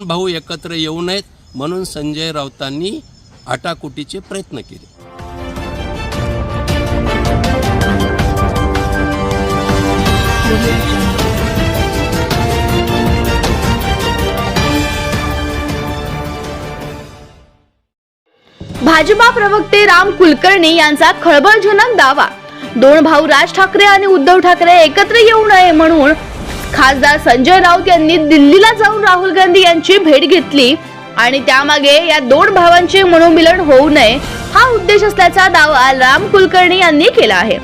भाऊ एकत्र येऊ नयेत म्हणून संजय राऊतांनी आटाकुटीचे प्रयत्न केले. भाजपा प्रवक्ते राम कुलकर्णी यांचा खळबळजनक दावा. दोन भाऊ राज ठाकरे आणि उद्धव ठाकरे एकत्र येऊ नये म्हणून खासदार संजय राऊत यांनी दिल्लीला जाऊन राहुल गांधी यांची भेट घेतली. आणि त्यामागे या दोन भावांचे मनोमिलन होऊ नये हा उद्देश असल्याचा दावा राम कुलकर्णी यांनी केला आहे.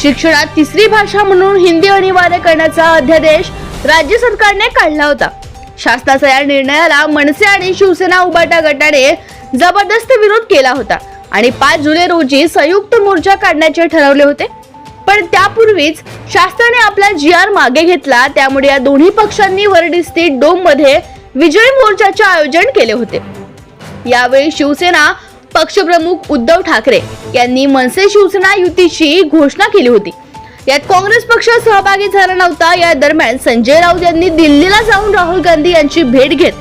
शिक्षणात तिसरी भाषा म्हणून हिंदी अनिवार्य करण्याचा अध्यादेश राज्य सरकारने काढला होता. शासनाच्या या निर्णयाला मनसे आणि शिवसेना उबाटा गटाने जबरदस्त विरोध केला होता. आणि पाच जुलै रोजी संयुक्त मोर्चा काढण्याचे ठरवले होते. पण त्यापूर्वीच शासनाने आपला जी आर मागे घेतला त्यामुळे या दोन्ही पक्षांनी वरडी स्थित डोममध्ये विजय मोर्चाचे आयोजन केले होते. यावेळी शिवसेना पक्षप्रमुख उद्धव ठाकरे यांनी मनसे शिवसेना युतीची घोषणा केली होती. यात काँग्रेस पक्ष सहभागी झाला नव्हता. या दरम्यान संजय राऊत यांनी दिल्लीला जाऊन राहुल गांधी यांची भेट घेत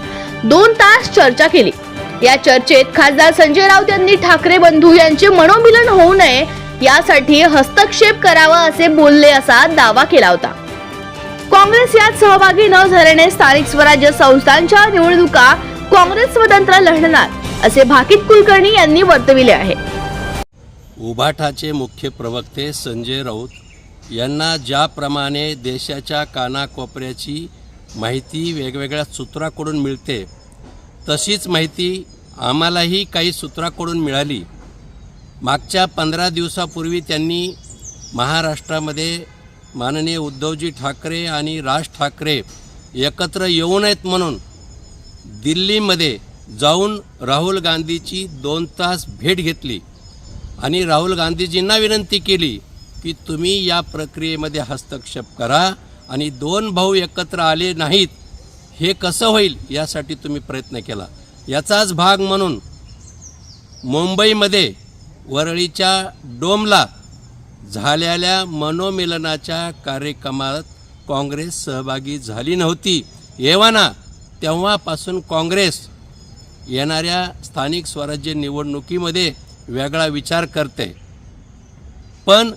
दोन तास चर्चा केली. या चर्चेत खासदार संजय राऊत यांनी ठाकरे बंधू यांचे मनोमिलन होऊ नये यासाठी हस्तक्षेप करावा असे बोलले असा दावा केला होता. काँग्रेस यात सहभागी न झाल्याने स्थानिक स्वराज्य संस्थांच्या निवडणुका काँग्रेस स्वतंत्र लढणार असे भाकीत कुलकर्णी यांनी वर्तविले आहे. उभाठाचे मुख्य प्रवक्ते संजय राऊत यांना ज्याप्रमाणे देशाच्या कानाकोपऱ्याची माहिती वेगवेगळ्या सूत्राकडून मिळते तशीच माहिती आम्हालाही काही सूत्राकडून मिळाली. मागच्या पंधरा दिवसापूर्वी त्यांनी महाराष्ट्रामध्ये माननीय उद्धवजी ठाकरे आणि राज ठाकरे एकत्र येऊ नयेत म्हणून दिल्लीमध्ये जाऊन राहुल गांधीची दोन तास भेट घेतली आणि राहुल गांधीजींना विनंती केली की तुम्ही या प्रक्रियेमध्ये हस्तक्षेप करा आणि दोन भाऊ एकत्र आले नाहीत हे कसं होईल यासाठी तुम्ही प्रयत्न केला. याचाच भाग म्हणून मुंबईमध्ये वरळीच्या डोमला झालेल्या मनोमिलनाच्या कार्यक्रमात काँग्रेस सहभागी झाली नव्हती. येवाना तेव्हापासून काँग्रेस येणाऱ्या स्थानिक स्वराज्य निवडणुकीमध्ये वेगळा विचार करते. पण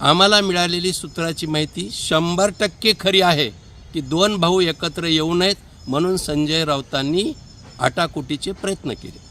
आम्हाला मिळालेली सूत्राची माहिती शंभर टक्के खरी आहे की दोन भाऊ एकत्र येऊ नयेत म्हणून संजय राऊतांनी आटाकुटीचे प्रयत्न केले.